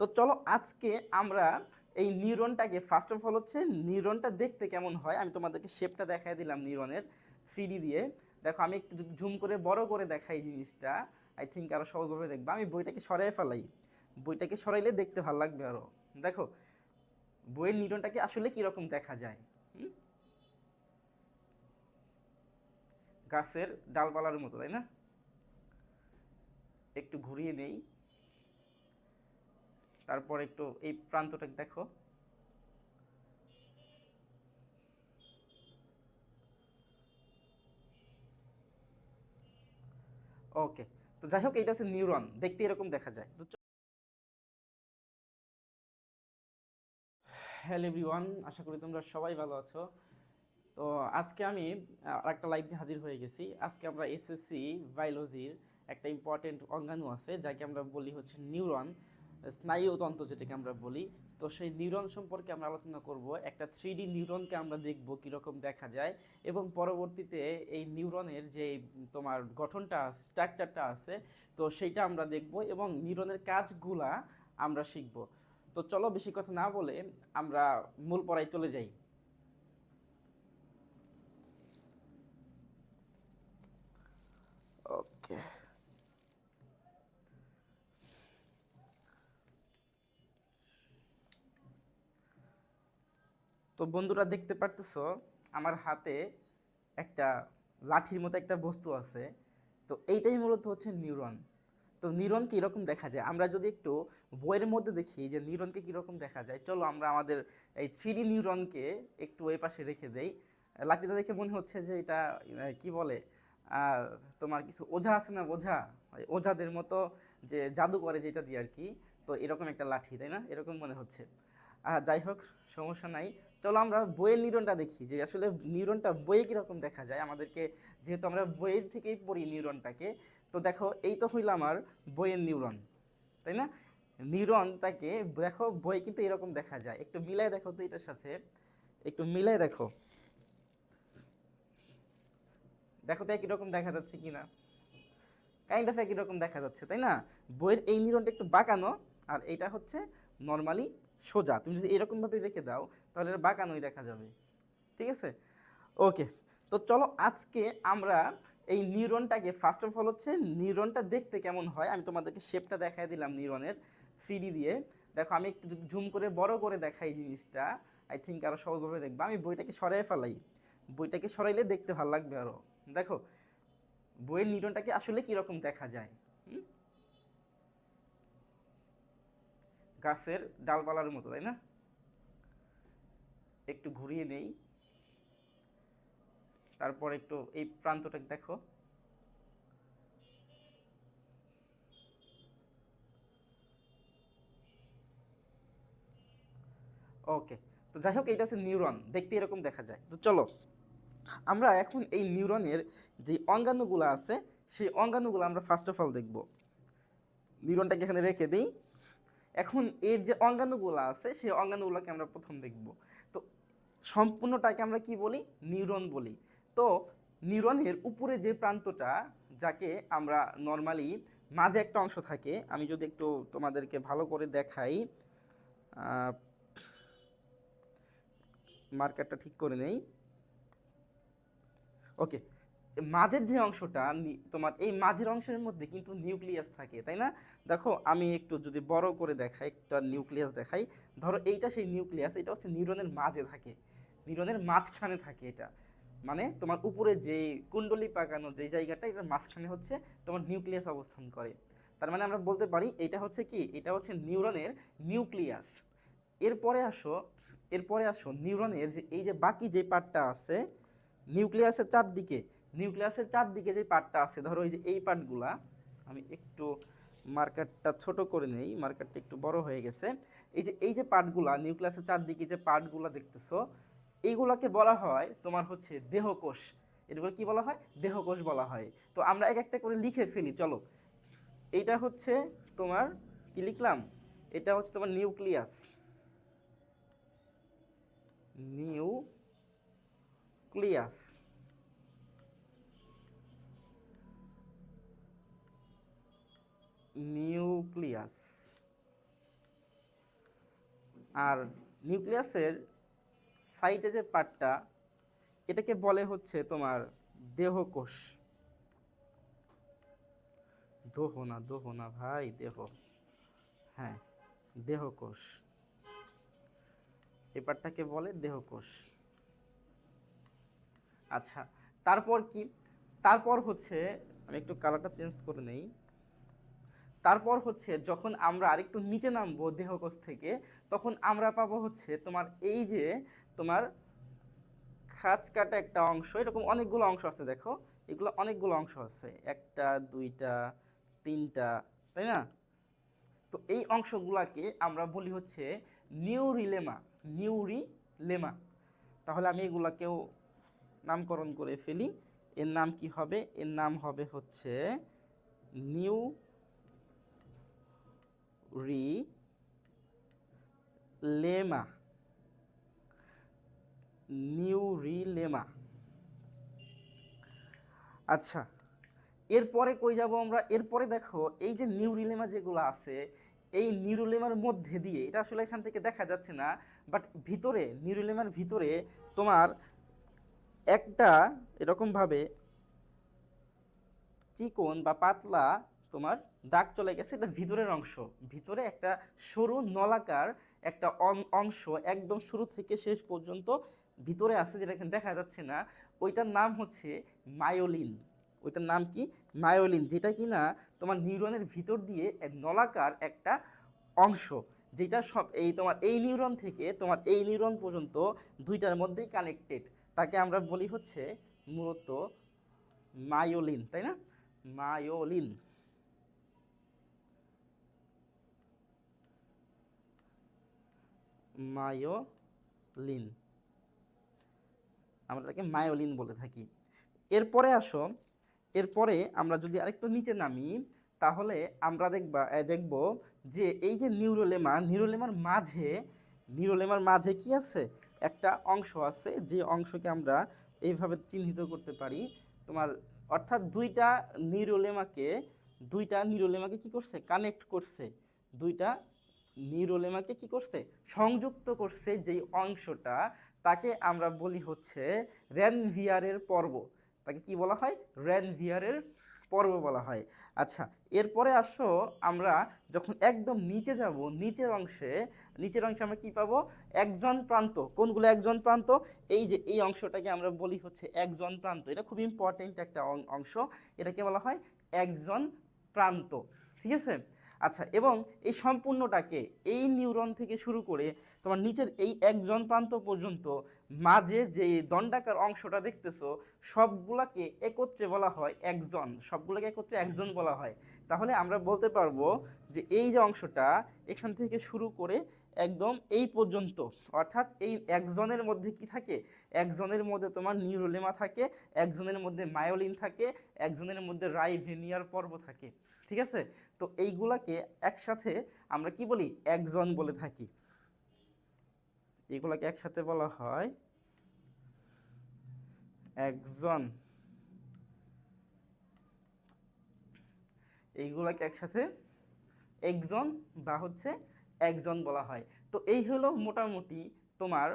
তো চলো আজকে আমরা এই নিউরনটাকে ফার্স্ট অফ অল হচ্ছে নিউরনটা দেখতে কেমন হয়। আমি তোমাদেরকে শেপটা দেখাই দিলাম নিউরনের থ্রি দিয়ে। দেখো, আমি একটু জুম করে, বড় করে দেখাই জিনিসটা। আই থিঙ্ক আরও সহজভাবে দেখবা। আমি বইটাকে সরাই ফেলাই। বইটাকে সরাইলে দেখতে ভালো লাগবে আরও দেখো, বইয়ের নিউরনটাকে আসলে কীরকম দেখা যায়? গাছের ডালপালার মতো, তাই না? একটু ঘুরিয়ে নেই। তারপর একটু এই প্রান্তটা দেখো। ওকে, তো যাই হোক এটা হচ্ছে নিউরন। দেখতে এরকম দেখা যায়। তো হ্যালো এভরিওয়ান আশা করি তোমরা সবাই ভালো আছো। তো আজকে আমি আরেকটা লাইভ নিয়ে হাজির হয়ে গেছি। আজকে আমরা এসএসসি বায়োলজির একটা ইম্পর্টেন্ট অঙ্গাণু আছে, যাকে আমরা বলি হচ্ছে নিউরন। স্নায়ুতন্ত্র যেটাকে আমরা বলি, তো সেই নিউরন সম্পর্কে আমরা আলোচনা করব। একটা থ্রি ডি নিউরনকে আমরা দেখব কীরকম দেখা যায় এবং পরবর্তীতে এই নিউরনের যে তোমার গঠনটা স্ট্রাকচারটা আছে, তো সেইটা আমরা দেখব এবং নিউরনের কাজগুলা আমরা শিখব। তো চলো বেশি কথা না বলে আমরা মূল পড়ায় চলে যাই। তো বন্ধুরা দেখতে পারতেছো, আমার হাতে একটা লাঠির মতো একটা বস্তু আছে। তো এইটাই মূলত হচ্ছে নিউরন। তো নিউরনকে এরকম দেখা যায়? আমরা যদি একটু বইয়ের মধ্যে দেখি যে নিউরনকে কীরকম দেখা যায়, চলো আমরা আমাদের এই থ্রি নিউরনকে একটু ওই পাশে রেখে দেই। লাঠিটা দেখে মনে হচ্ছে যে এটা কি বলে তোমার কিছু ওঝা আছে না ওঝা ওঝাদের মতো যে জাদু করে যেটা দিয়ে আর কি। তো এরকম একটা লাঠি, তাই না? এরকম মনে হচ্ছে। যাই হোক, সমস্যা নাই। চলো আমরা বইয়ের নিউরনটা দেখি, যে আসলে নিউরনটা বইয়ে কীরকম দেখা যায়। আমাদেরকে যেহেতু আমরা বইয়ের থেকেই পড়ি নিউরনটাকে, তো দেখো, এই তো হইল আমার বইয়ের নিউরন, তাই না? নিউরনটাকে দেখো, বই কিন্তু এরকম দেখা যায়। একটু মিলাই দেখো তো এটার সাথে। একটু মিলাই দেখো। দেখো তো একই রকম দেখা যাচ্ছে কিনা। কাইন্ড অফ একই রকম দেখা যাচ্ছে, তাই না? বইয়ের এই নিউরনটা একটু বাঁকানো, আর এটা হচ্ছে নর্মালি সোজা। তুমি যদি এরকমভাবে রেখে দাও, তাহলে এটা বাঁকানোই দেখা যাবে। ঠিক আছে? ওকে, তো চলো আজকে আমরা এই নিউরনটাকে ফার্স্ট অফ অল হচ্ছে নিউরনটা দেখতে কেমন হয়। আমি তোমাদেরকে শেপটা দেখাই দিলাম নিউরনের থ্রি দিয়ে। দেখো, আমি একটু জুম করে, বড় করে দেখাই জিনিসটা আই থিঙ্ক আরও সহজভাবে দেখবা। আমি বইটাকে সরাই ফেলাই। বইটাকে সরাইলে দেখতে ভালো লাগবে আরও দেখো, বইয়ের নিউরনটাকে আসলে কীরকম দেখা যায়? হুম? গাছের ডালপালার মতো, তাই না? একটু ঘুরিয়ে নেই। তারপর একটু এই প্রান্তটা দেখো। ওকে, তো যাই হোক এটা হচ্ছে নিউরন। দেখতে এরকম দেখা যায়। তো চলো, আমরা এখন এই নিউরনের যে অঙ্গাণুগুলো আছে, সেই অঙ্গাণুগুলো আমরা ফার্স্ট অফ অল দেখব। নিউরনটাকে এখানে রেখে দিই। এখন এর যে অঙ্গাণুগুলো আছে, সেই অঙ্গাণুগুলোকে আমরা প্রথম দেখব। তো সম্পূর্ণটাকে আমরা কি বলি? নিউরন বলি। তো নিউরনের উপরে যে প্রান্তটা, যাকে আমরা নর্মালি মাঝে একটা অংশ থাকে, আমি যদি একটু তোমাদেরকে ভালো করে দেখাই মার্কারটা ঠিক করে নেই। ওকে মাঝের যে অংশটা তোমার এই মাঝের অংশের মধ্যে কিন্তু নিউক্লিয়াস থাকে, তাই না? দেখো, আমি একটু যদি বড় করে দেখাই, একটা নিউক্লিয়াস দেখাই, ধরো এইটা সেই নিউক্লিয়াস, এটা হচ্ছে নিউরনের মাঝে থাকে, নিউরনের মাঝখানে থাকে এটা। মানে তোমার উপরে যে কুণ্ডলি পাকানো যে জায়গাটা, এটার মাঝখানে হচ্ছে তোমার নিউক্লিয়াস অবস্থান করে। তার মানে আমরা বলতে পারি, এটা হচ্ছে কি? এটা হচ্ছে নিউরনের নিউক্লিয়াস। এরপরে আসো এরপরে আসো, নিউরনের যে, এই যে বাকি যে পার্টটা আছে, নিউক্লিয়াসের চারদিকে নিউক্লিয়াসের চারদিকে যে পার্টটা আছে, ধরো এই যে এই পার্টগুলা আমি একটু মার্কারটা ছোট করে নেই, মার্কারটা একটু বড় হয়ে গেছে। এই যে এই যে পার্টগুলা নিউক্লিয়াসের চারদিকে যে পার্টগুলা দেখতেছো, এইগুলাকে বলা হয় তোমার হচ্ছে দেহকোষ। এগুলো কি বলা হয়? দেহকোষ বলা হয়। তো আমরা এক একটা করে লিখে ফেলি, চলো। এইটা হচ্ছে তোমার, কি লিখলাম? এটা হচ্ছে তোমার নিউক্লিয়াস। নিউক্লিয়াস। নিউক্লিয়াস। আর নিউক্লিয়াসের সাইডে যে পার্টটা, এটাকে বলে হচ্ছে তোমার দেহকোষ। দোহ না দোহ না ভাই, দেহ। হ্যাঁ দেহকোষ। এই পার্টটাকে বলে দেহকোষ। আচ্ছা তারপর কি? তারপর হচ্ছে, আমি একটু কালারটা চেঞ্জ করে নেই। তারপর হচ্ছে যখন আমরা আরেকটু নিচে নামবো দেহকোষ থেকে, তখন আমরা পাবো হচ্ছে তোমার এই যে তোমার খাঁচ কাটা একটা অংশ, এরকম অনেকগুলো অংশ আছে দেখো, এগুলো অনেকগুলো অংশ আছে, একটা, দুইটা, তিনটা, তাই না? তো এই অংশগুলাকে আমরা বলি হচ্ছে নিউরিলেমা নিউরিলেমা। তাহলে আমি এগুলাকেও নামকরণ করে ফেলি। এর নাম কি হবে? এর নাম হবে হচ্ছে নিউ রি লেমা। নিউরিলেমা আচ্ছা এরপরে কই যাব আমরা? এরপরে দেখো, এই যে নিউরিলেমা যেগুলো আছে, এই নিউরোলেমার মধ্যে দিয়ে, এটা আসলে এখান থেকে দেখা যাচ্ছে না বাট ভিতরে নিউরোলেমার ভিতরে তোমার একটা এরকমভাবে চিকন বা পাতলা তোমার দাগ চলে গেছে, এটা ভিতরের অংশ। ভিতরে একটা সরু নলাকার একটা অংশ একদম শুরু থেকে শেষ পর্যন্ত ভিতরে আছে, যেটা এখানে দেখা যাচ্ছে না। ওইটার নাম হচ্ছে মায়োলিন। ওইটার নাম কি? মায়োলিন, যেটা কি না, তোমার নিউরনের ভিতর দিয়ে নলাকার একটা অংশ, যেটা সব এই তোমার এই নিউরন থেকে তোমার এই নিউরন পর্যন্ত দুইটার মধ্যেই কানেক্টেড তাকে আমরা বলি হচ্ছে মূলত মায়োলিন, তাই না? মায়োলিন। মায়োলিন। আমরা তাকে মায়োলিন বলে থাকি। এরপরে আসো, এরপরে আমরা যদি আরেকটু নিচে নামি, তাহলে আমরা দেখবা দেখব যে এই যে নিউরোলেমা, নিউরোলেমার মাঝে নিউরোলেমার মাঝে কি আছে? একটা অংশ আছে, যে অংশকে আমরা এইভাবে চিহ্নিত করতে পারি। তোমার, অর্থাৎ দুইটা নিউরোলেমাকে দুইটা নিউরোলেমাকে কি করছে? কানেক্ট করছে। দুইটা নিউরোলেমাকে কি করছে? সংযুক্ত করছে যেই অংশটা, তাকে আমরা বলি হচ্ছে র্যানভিয়ারের পর্ব। তাকে কি বলা হয়? র্যানভিয়ারের পর্ব বলা হয়। আচ্ছা এরপরে আসো আমরা যখন একদম নিচে যাব, নিচের অংশে নিচের অংশে আমরা কি পাবো? একজন প্রান্ত। কোনগুলো একজন প্রান্ত? এই যে এই অংশটাকে আমরা বলি হচ্ছে একজন প্রান্ত। এটা খুব ইম্পর্টেন্ট একটা অংশ। এটাকে বলা হয় একজন প্রান্ত। ঠিক আছে? আচ্ছা এবং এই সম্পূর্ণটাকে এই নিউরন থেকে শুরু করে তোমার নিচের এই একজন প্রান্ত পর্যন্ত মাঝে যে দণ্ডাকার অংশটা দেখতেছো, সবগুলাকে একত্রে বলা হয় একজন, সবগুলোকে একত্রে একজন বলা হয়। তাহলে আমরা বলতে পারব যে এই যে অংশটা এখান থেকে শুরু করে একদম এই পর্যন্ত, অর্থাৎ এই একজনের মধ্যে কি থাকে? একজনের মধ্যে তোমার নিউরোলেমা থাকে, একজনের মধ্যে মায়োলিন থাকে, একজনের মধ্যে রাইভেনিয়ার পর্ব থাকে। ঠিক আছে? তো এইগুলাকে একসাথে আমরা কি বলি? একজন বলে থাকি। এগুলাকে একসাথে বলা হয় একজন। এইগুলাকে একসাথে একজন বা হচ্ছে একজন বলা হয়। তো এই হলো মোটামুটি তোমার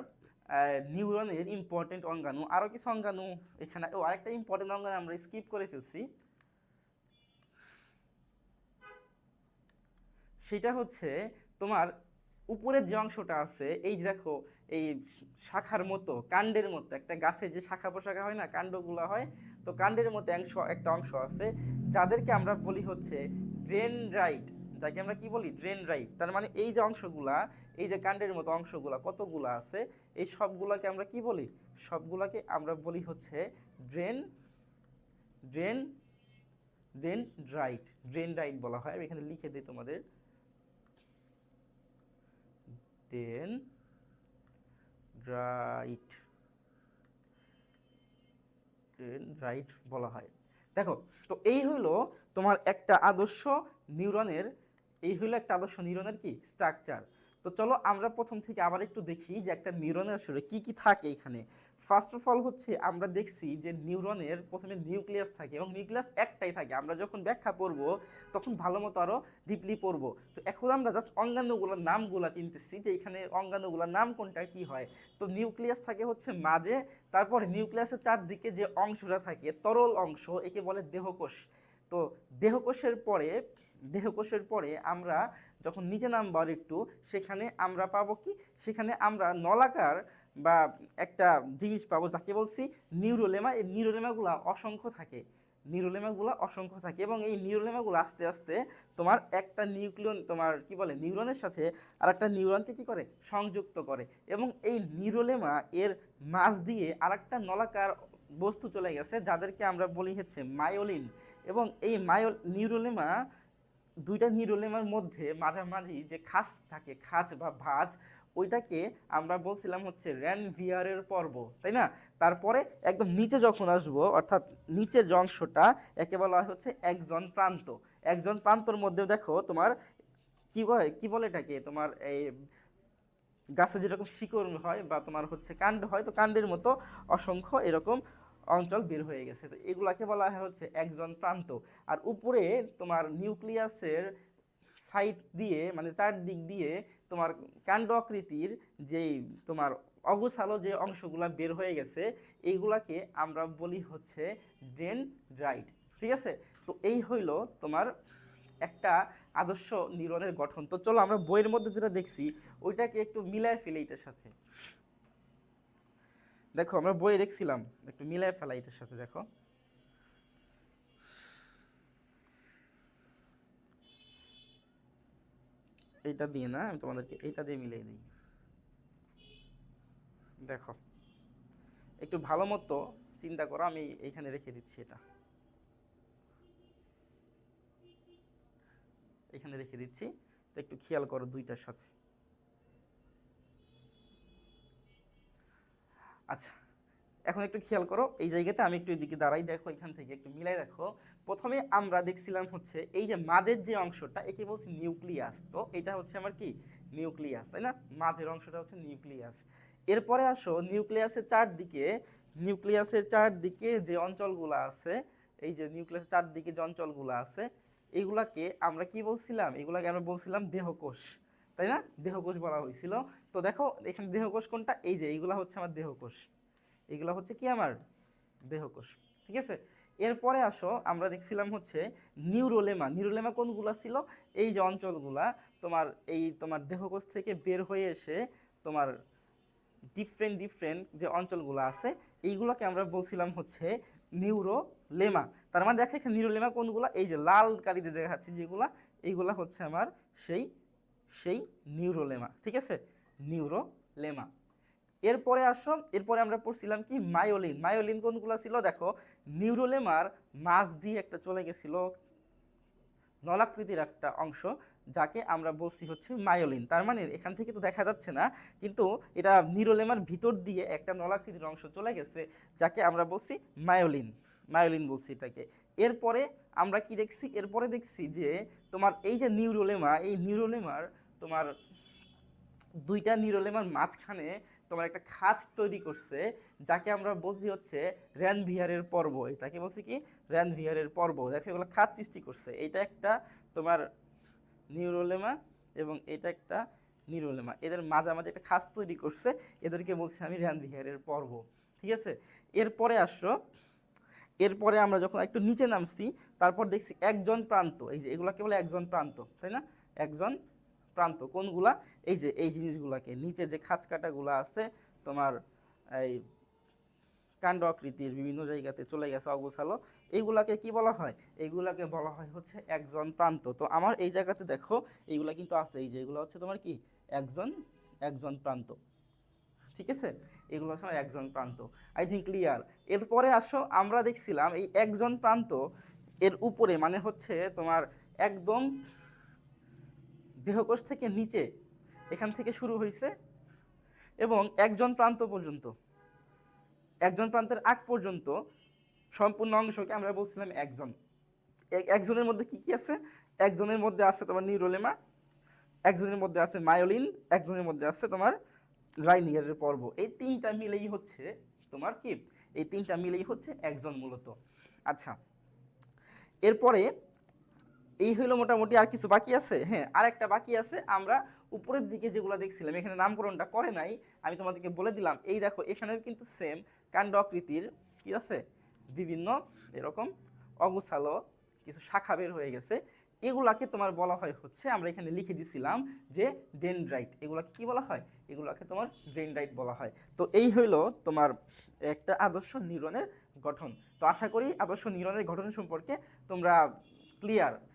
নিউরনের ইম্পর্টেন্ট অঙ্গাণু। আরও কিছু অঙ্গাণু এখানে, ও আরেকটা ইম্পর্টেন্ট অঙ্গাণু আমরা স্কিপ করে ফেলছি। সেটা হচ্ছে তোমার উপরের যে অংশটা আছে, এই দেখো, এই শাখার মতো, কাণ্ডের মতো, একটা গাছের যে শাখা পোশাখা হয় না, কাণ্ডগুলো হয়, তো কাণ্ডের মতো অংশ, একটা অংশ আছে, যাদেরকে আমরা বলি হচ্ছে ড্রেন রাইট যাকে আমরা কি বলি? ড্রেন রাইট তার মানে এই যে অংশগুলা, এই যে কাণ্ডের মতো অংশগুলা, কতগুলো আছে, এই সবগুলাকে আমরা কি বলি? সবগুলাকে আমরা বলি হচ্ছে drain drain drain right drain right বলা হয়, আমি এখানে লিখে দিই তোমাদের। ডেন রাইট রাইট বলা হয়। দেখো, তো এই হলো তোমার একটা আদর্শ নিউরনের, এই হলো একটা আদর্শ নিউরনের কি? স্ট্রাকচার। তো চলো আমরা প্রথম থেকে আবার একটু দেখি যে একটা নিউরনের আসলে কি কি থাকে এখানে। ফার্স্ট অফ অল হচ্ছে, আমরা দেখছি যে নিউরনের প্রথমে নিউক্লিয়াস থাকে এবং নিউক্লিয়াস একটাই থাকে। আমরা যখন ব্যাখ্যা করব, তখন ভালো মতো আরও ডিপলি পড়ব। তো এখন আমরা জাস্ট অঙ্গাণুগুলোর নামগুলো চিনতেছি যে এখানে অঙ্গাণুগুলোর নাম কোনটা, কি হয়? তো নিউক্লিয়াস থাকে হচ্ছে মাঝে, তারপরে নিউক্লিয়াসের চারদিকে যে অংশটা থাকে, তরল অংশ, একে বলে দেহকোষ। তো দেহকোষের পরে দেহকোষের পরে আমরা যখন নিচে নামবার একটু, সেখানে আমরা পাবো কি? সেখানে আমরা নলাকার বা একটা জিনিস পাবো যাকে বলছি নিউরোলেমা, এই নিউরোলেমাগুলো অসংখ্য থাকে। নিউরোলেমাগুলো অসংখ্য থাকে এবং এই নিউরোলেমাগুলো আস্তে আস্তে তোমার একটা নিউক্লিয়ন, তোমার কি বলে, নিউরনের সাথে আর একটা নিউরনকে কি করে? সংযুক্ত করে। এবং এই নিউরোলেমা এর মাঝ দিয়ে আরেকটা নলাকার বস্তু চলে গেছে, যাদেরকে আমরা বলি হচ্ছে মায়োলিন। এবং এই মায়ো, নিউরোলেমা, দুইটা নিউরোলেমার মধ্যে মাঝামাঝি যে খাস থাকে খাঁজ বা ভাঁজ ওইটাকে আমরা বলছিলাম হচ্ছে র্যান ভিয়ারের পর্ব, তাই না? তারপরে একদম নিচে যখন আসব, অর্থাৎ নিচের অংশটা, একে বলা হয় হচ্ছে একজন প্রান্ত। একজন প্রান্তর মধ্যে দেখো তোমার কি বলে কি বলে এটাকে? তোমার এই গাছে যেরকম শিকড় হয় বা তোমার হচ্ছে কাণ্ড হয়, তো কাণ্ডের মতো অসংখ্য এরকম অঞ্চল বের হয়ে গেছে। তো এগুলাকে বলা হয় হচ্ছে একজন প্রান্ত। আর উপরে তোমার নিউক্লিয়াসের সাইড দিয়ে মানে চারদিক দিয়ে তোমার কাণ্ড আকৃতির যেই তোমার অগোছালো যে অংশগুলা বের হয়ে গেছে, এইগুলাকে আমরা বলি হচ্ছে ড্রেন ড্রাইট ঠিক আছে? তো এই হইল তোমার একটা আদর্শ নিউরনের গঠন। তো চলো আমরা বইয়ের মধ্যে যেটা দেখছি, ওইটাকে একটু মিলায় ফেলে এটার সাথে। দেখো, আমরা বইয়ে দেখছিলাম, একটু মিলায় ফেলা এটার সাথে, দেখো। এইটা দিয়ে না, আমি তোমাদেরকে এইটা দিয়ে মিলিয়ে দিই। দেখো, একটু ভালো মতো চিন্তা করো, আমি এইখানে রেখে দিচ্ছি এটা। এখানে রেখে দিচ্ছি, তো একটু খেয়াল করো দুইটার সাথে। আচ্ছা এখন একটু খেয়াল করো, এই জায়গাতে আমি একটু এদিকে দাঁড়াই, দেখো এখান থেকে একটু মিলাই রাখো। প্রথমে আমরা দেখছিলাম হচ্ছে এই যে মাঝের যে অংশটা, একে বলছি নিউক্লিয়াস। তো এটা হচ্ছে আমার কি? নিউক্লিয়াস, তাই না? মাঝের অংশটা হচ্ছে নিউক্লিয়াস। এরপরে আসো, নিউক্লিয়াসের চারদিকে নিউক্লিয়াসের চারদিকে যে অঞ্চলগুলো আছে, এই যে নিউক্লিয়াসের চারদিকে যে অঞ্চলগুলো আছে, এগুলাকে আমরা কি বলছিলাম? এগুলাকে আমরা বলছিলাম দেহকোষ, তাই না? দেহকোষ বলা হয়েছিল। তো দেখো, এখানে দেহকোষ কোনটা? এই যে, এইগুলা হচ্ছে আমার দেহকোষ। এগুলো হচ্ছে কি আমার দেহকোষ, ঠিক আছে? এরপরে আসো, আমরা দেখছিলাম হচ্ছে নিউরোলেমা। নিউরোলেমা কোনগুলা ছিল? এই যে অঞ্চলগুলা, তোমার এই তোমার দেহকোষ থেকে বের হয়ে এসে তোমার ডিফারেন্ট ডিফারেন্ট যে অঞ্চলগুলো আছে, এইগুলোকে আমরা বলছিলাম হচ্ছে নিউরোলেমা। তার মানে দেখা এখানে নিউরোলেমা কোনগুলো? এই যে লাল কালিতে দেখাচ্ছি যেগুলা, এইগুলা হচ্ছে আমার সেই সেই নিউরোলেমা, ঠিক আছে? নিউরোলেমা। এরপরে আসো এরপরে আমরা পড়ছিলাম কি? মায়োলিন। মায়োলিন কোনগুলো ছিল? দেখো, নিউরোলেমার মাছ দিয়ে একটা চলে গেছিল নলাকৃতির একটা অংশ, যাকে আমরা বলছি হচ্ছে মায়োলিন। তার মানে এখান থেকে তো দেখা যাচ্ছে না, কিন্তু এটা নিউরোলেমার ভিতর দিয়ে একটা নলাকৃতির অংশ চলে গেছে, যাকে আমরা বলছি মায়োলিন। মায়োলিন বলছি এটাকে। এরপরে আমরা কি দেখছি? এরপরে দেখছি যে তোমার এই যে নিউরোলেমা, এই নিউরোলেমার তোমার দুইটা নিউরোলেমার মাঝখানে তোমার একটা খাঁজ তৈরি করছে, যাকে আমরা বলছি হচ্ছে র্যান ভিয়ারের পর্ব। এটাকে বলছি কি? র্যান ভিয়ারের পর্ব। দেখো এগুলো খাঁজ সৃষ্টি করছে। এটা একটা তোমার নিউরোলেমা এবং এটা একটা নিউরোলেমা এদের মাঝামাঝি একটা খাঁজ তৈরি করছে। এদেরকে বলছি আমি র্যান ভিয়ারের পর্ব। ঠিক আছে? এরপরে আসো। এরপরে আমরা যখন একটু নিচে নামছি, তারপর দেখছি একজন প্রান্ত। এই যে এগুলাকে বলে একজন প্রান্ত, তাই না? একজন প্রান্ত, কোনগুলা? এই যে, এই জিনিসগুলাকে। নিচে যে খাঁচ কাটাগুলো আছে, তোমার এই কাণ্ড আকৃতির বিভিন্ন জায়গাতে চলে গেছে অগোছালো। এইগুলাকে কি বলা হয়? এইগুলাকে বলা হয় হচ্ছে একজন প্রান্ত। তো আমার এই জায়গাতে দেখো, এইগুলা কিন্তু আছে। এই যে, এগুলো হচ্ছে তোমার কি? একজন একজন প্রান্ত। ঠিক আছে? এগুলো হচ্ছে একজন প্রান্ত। আই থিঙ্ক ক্লিয়ার এরপরে আসো, আমরা দেখছিলাম এই একজন প্রান্ত এর উপরে মানে হচ্ছে তোমার একদম দেহকোষ থেকে নিচে এখান থেকে শুরু হয়েছে এবং একজন প্রান্ত পর্যন্ত। একজন প্রান্তের আগ পর্যন্ত সম্পূর্ণ অংশকে আমরা বলছিলাম একজন। এক- একজনের মধ্যে কি কি আছে? একজনের মধ্যে আছে তোমার নিউরোলেমা, একজনের মধ্যে আছে মায়োলিন, একজনের মধ্যে আছে তোমার রাইনিয়ারের পর্ব। এই তিনটা মিলেই হচ্ছে তোমার কি? এই তিনটা মিলেই হচ্ছে একজন মূলত। আচ্ছা এরপরে এই হলো মোটামুটি আর কিছু বাকি আছে? হ্যাঁ আর একটা বাকি আছে। আমরা উপরের দিকে যেগুলো দেখছিলাম, এখানে নামকরণটা করে নাই। আমি তোমাদেরকে বলে দিলাম, এই দেখো, এখানেও কিন্তু সেম কাণ্ড আকৃতির, কি আছে? বিভিন্ন এরকম অগুছালো কিছু শাখা বের হয়ে গেছে। এগুলাকে তোমার বলা হয় হচ্ছে, আমরা এখানে লিখে দিছিলাম যে ডেনড্রাইট এগুলাকে কি বলা হয়? এগুলাকে তোমার ডেনড্রাইট বলা হয়। তো এই হইল তোমার একটা আদর্শ নিউরনের গঠন। তো আশা করি আদর্শ নিউরনের গঠন সম্পর্কে তোমরা ক্লিয়ার